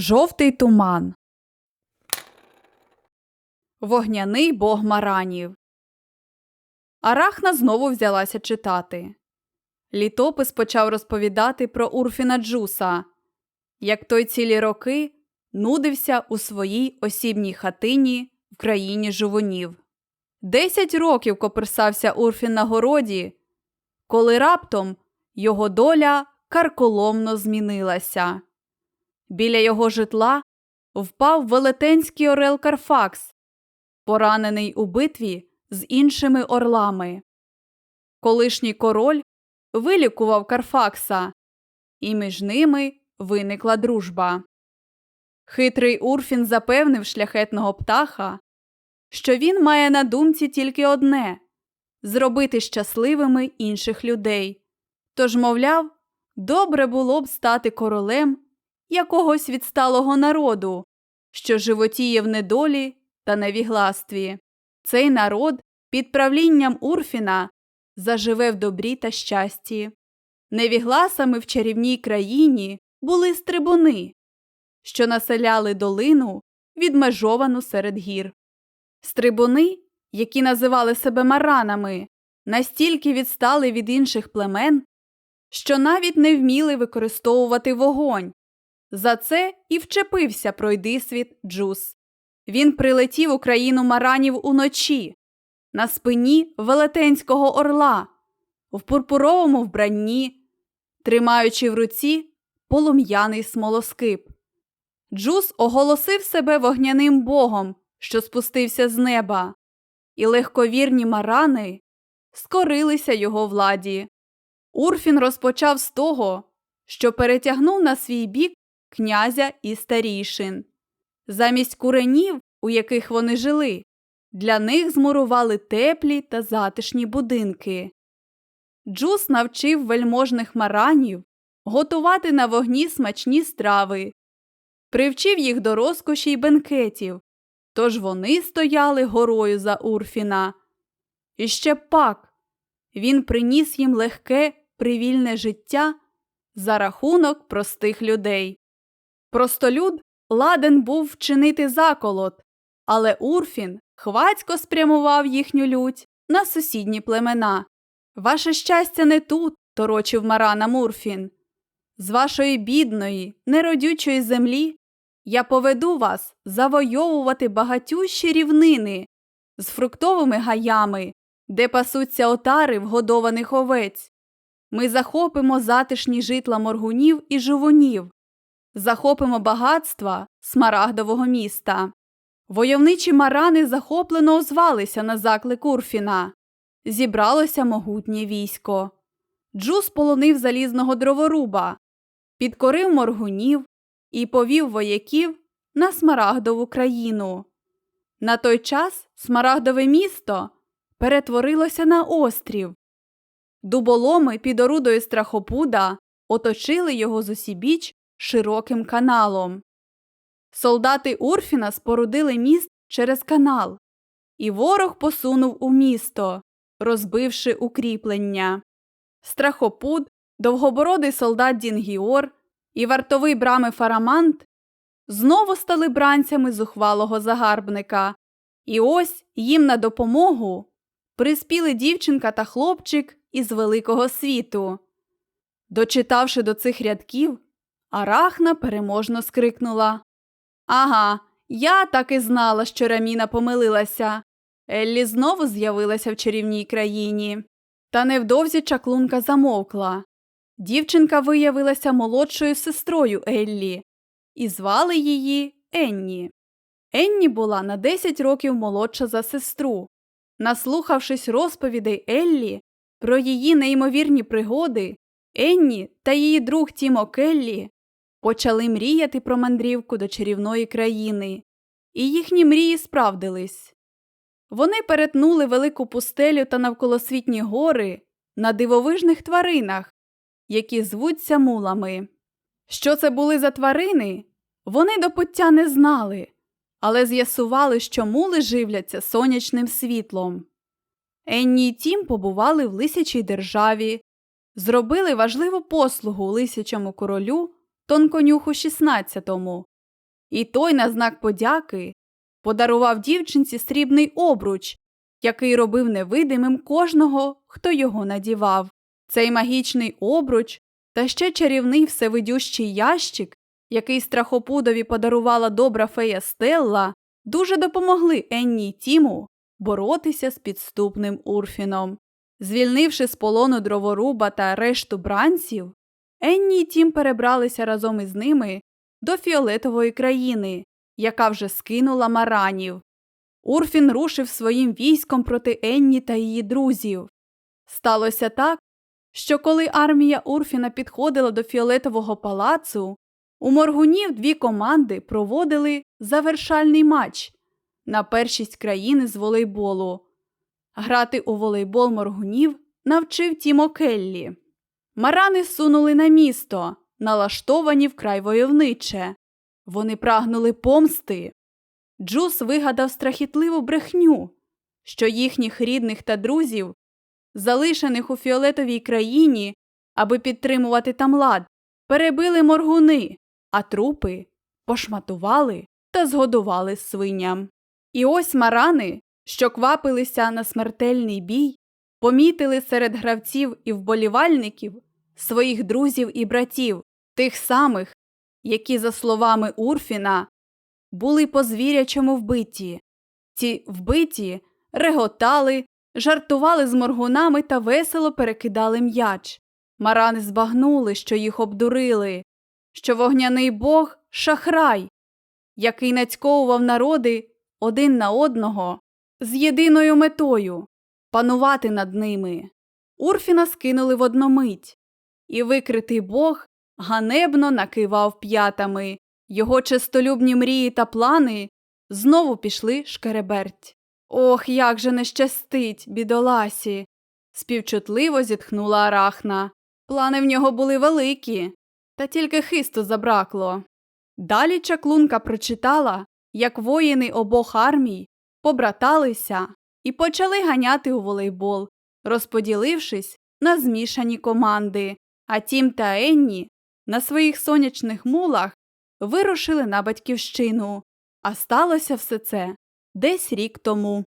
Жовтий туман. Вогняний бог маранів. Арахна знову взялася читати. Літопис почав розповідати про Урфіна Джуса, як той цілі роки нудився у своїй осібній хатині в країні жувунів. Десять років коперсався Урфін на городі, коли раптом його доля карколомно змінилася. Біля його житла впав велетенський орел Карфакс, поранений у битві з іншими орлами. Колишній король вилікував Карфакса, і між ними виникла дружба. Хитрий Урфін запевнив шляхетного птаха, що він має на думці тільки одне зробити щасливими інших людей. Тож, мовляв, добре було б стати королем якогось відсталого народу, що животіє в недолі та невігластві. Цей народ під правлінням Урфіна заживе в добрі та щасті. Невігласами в чарівній країні були стрибуни, що населяли долину, відмежовану серед гір. Стрибуни, які називали себе маранами, настільки відстали від інших племен, що навіть не вміли використовувати вогонь. За це і вчепився пройдисвіт Джус. Він прилетів у країну маранів уночі, на спині велетенського орла, в пурпуровому вбранні, тримаючи в руці полум'яний смолоскип. Джус оголосив себе вогняним богом, що спустився з неба, і легковірні марани скорилися його владі. Урфін розпочав з того, що перетягнув на свій бік князя і старішин. Замість куренів, у яких вони жили, для них змурували теплі та затишні будинки. Джус навчив вельможних маранів готувати на вогні смачні страви, привчив їх до розкоші й бенкетів, тож вони стояли горою за Урфіна. І ще пак він приніс їм легке, привільне життя за рахунок простих людей. Простолюд ладен був вчинити заколот, але Урфін хвацько спрямував їхню лють на сусідні племена. Ваше щастя не тут, торочив Марана Мурфін. З вашої бідної, неродючої землі я поведу вас завойовувати багатющі рівнини з фруктовими гаями, де пасуться отари вгодованих овець. Ми захопимо затишні житла моргунів і жувунів, захопимо багатства смарагдового міста. Войовничі марани захоплено озвалися на заклик Урфіна. Зібралося могутнє військо. Джус полонив залізного дроворуба, підкорив моргунів і повів вояків на Смарагдову країну. На той час Смарагдове місто перетворилося на острів. Дуболоми під орудою страхопуда оточили його зусібіч широким каналом. Солдати Урфіна спорудили міст через канал, і ворог посунув у місто, розбивши укріплення. Страхопуд, довгобородий солдат Дінгіор і вартовий брами Фарамант знову стали бранцями зухвалого загарбника, і ось їм на допомогу приспіли дівчинка та хлопчик із великого світу. Дочитавши до цих рядків, Арахна переможно скрикнула Ага, я так і знала, що Раміна помилилася. Еллі знову з'явилася в чарівній країні. Та невдовзі чаклунка замовкла. Дівчинка виявилася молодшою сестрою Еллі, і звали її Енні. Енні була на 10 років молодша за сестру. Наслухавшись розповідей Еллі про її неймовірні пригоди, Енні та її друг Тімо Келлі почали мріяти про мандрівку до чарівної країни, і їхні мрії справдились. Вони перетнули велику пустелю та навколосвітні гори на дивовижних тваринах, які звуться мулами. Що це були за тварини, вони до пуття не знали, але з'ясували, що мули живляться сонячним світлом. Енні й Тім побували в лисячій державі, зробили важливу послугу лисячому королю Тонконюху XVI І той на знак подяки подарував дівчинці срібний обруч, який робив невидимим кожного, хто його надівав. Цей магічний обруч та ще чарівний всевидющий ящик, який страхопудові подарувала добра фея Стелла, дуже допомогли Енні й Тіму боротися з підступним Урфіном. Звільнивши з полону дроворуба та решту бранців, Енні й Тім перебралися разом із ними до фіолетової країни, яка вже скинула маранів. Урфін рушив своїм військом проти Енні та її друзів. Сталося так, що коли армія Урфіна підходила до фіолетового палацу, у моргунів дві команди проводили завершальний матч на першість країни з волейболу. Грати у волейбол моргунів навчив Тімо Келлі. Марани сунули на місто, налаштовані вкрай войовниче. Вони прагнули помсти. Джус вигадав страхітливу брехню, що їхніх рідних та друзів, залишених у фіолетовій країні, аби підтримувати там лад, перебили моргуни, а трупи пошматували та згодували свиням. І ось марани, що квапилися на смертельний бій, помітили серед гравців і вболівальників своїх друзів і братів, тих самих, які, за словами Урфіна, були по звірячому вбиті. Ці вбиті реготали, жартували з моргунами та весело перекидали м'яч. Марани збагнули, що їх обдурили, що вогняний бог шахрай, який нацьковував народи один на одного з єдиною метою панувати над ними. Урфіна скинули в одномить, і викритий бог ганебно накивав п'ятами. Його честолюбні мрії та плани знову пішли шкереберть. Ох, як же не щастить, бідоласі. співчутливо зітхнула Арахна. Плани в нього були великі, та тільки хисту забракло. Далі чаклунка прочитала, як воїни обох армій побраталися і почали ганяти у волейбол, розподілившись на змішані команди, а Тім та Енні на своїх сонячних мулах вирушили на батьківщину, а сталося все це десь рік тому.